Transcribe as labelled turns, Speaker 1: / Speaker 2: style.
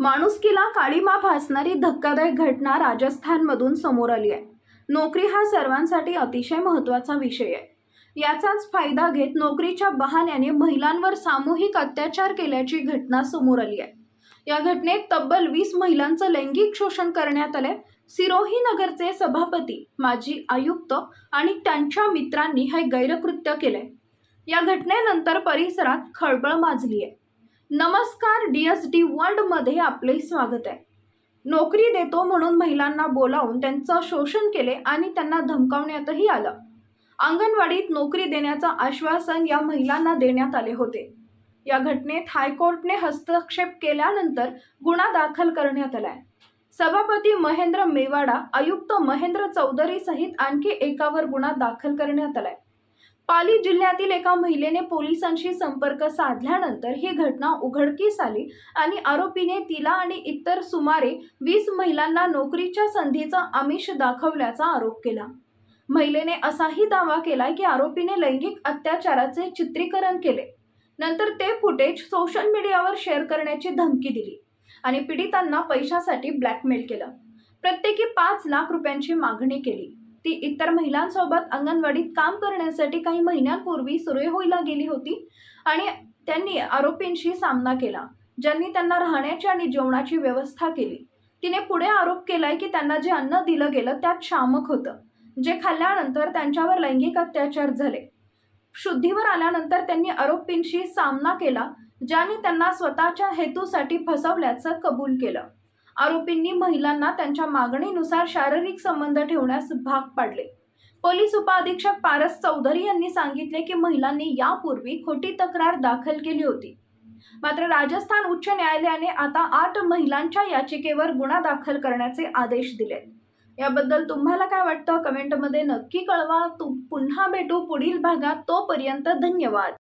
Speaker 1: माणुसकीला काळीमा भासणारी धक्कादायक घटना राजस्थानमधून समोर आली आहे. नोकरी हा सर्वांसाठी अतिशय महत्त्वाचा विषय आहे. याचाच फायदा घेत नोकरीच्या बहाण्याने महिलांवर सामूहिक अत्याचार केल्याची घटना समोर आली आहे. या घटनेत तब्बल वीस महिलांचं लैंगिक शोषण करण्यात आलंय. सिरोही नगरचे सभापती माजी आयुक्त आणि त्यांच्या मित्रांनी हे गैरकृत्य केलंय. या घटनेनंतर परिसरात खळबळ माजली आहे नमस्कार डी एस डी वर्ल्डमध्ये आपले स्वागत आहे. नोकरी देतो म्हणून महिलांना बोलावून त्यांचं शोषण केले आणि त्यांना धमकावण्यातही आलं. अंगणवाडीत नोकरी देण्याचं आश्वासन या महिलांना देण्यात आले होते. या घटनेत हायकोर्टने हस्तक्षेप केल्यानंतर गुन्हा दाखल करण्यात आलाय. सभापती महेंद्र मेवाडा आयुक्त महेंद्र चौधरी सहित आणखी एकावर गुन्हा दाखल करण्यात आलाय. पाली जिल्ह्यातील एका महिलेने पोलिसांशी संपर्क साधल्यानंतर ही घटना उघडकीस आली आणि आरोपीने तिला आणि इतर सुमारे वीस महिलांना नोकरीच्या संधीचा आमिष दाखवल्याचा आरोप केला. महिलेने असाही दावा केला की आरोपीने लैंगिक अत्याचाराचे चित्रीकरण केले. नंतर ते फुटेज सोशल मीडियावर शेअर करण्याची धमकी दिली आणि पीडितांना पैशासाठी ब्लॅकमेल केलं. प्रत्येकी पाच लाख रुपयांची मागणी केली. ती इतर महिलांसोबत अंगणवाडीत काम करण्यासाठी काही महिन्यांपूर्वी सुरेहोईला गेली होती आणि त्यांनी आरोपींशी सामना केला ज्यांनी त्यांना राहण्याची आणि जेवणाची व्यवस्था केली. तिने पुढे आरोप केलाय की त्यांना जे अन्न दिलं गेलं त्यात शामक होतं जे खाल्ल्यानंतर त्यांच्यावर लैंगिक अत्याचार झाले. शुद्धीवर आल्यानंतर त्यांनी आरोपींशी सामना केला ज्याने त्यांना स्वतःच्या हेतूसाठी फसवल्याचं कबूल केलं. आरोपींनी महिलांना त्यांच्या मागणीनुसार शारीरिक संबंध ठेवण्यास भाग पाडले. पोलीस उपअधीक्षक पारस चौधरी यांनी सांगितले की महिलांनी यापूर्वी खोटी तक्रार दाखल केली होती. मात्र राजस्थान उच्च न्यायालयाने आता आठ महिलांच्या याचिकेवर गुन्हा दाखल करण्याचे आदेश दिले. याबद्दल तुम्हाला काय वाटतं? कमेंटमध्ये नक्की कळवा. तू पुन्हा भेटू पुढील भागात. तोपर्यंत धन्यवाद.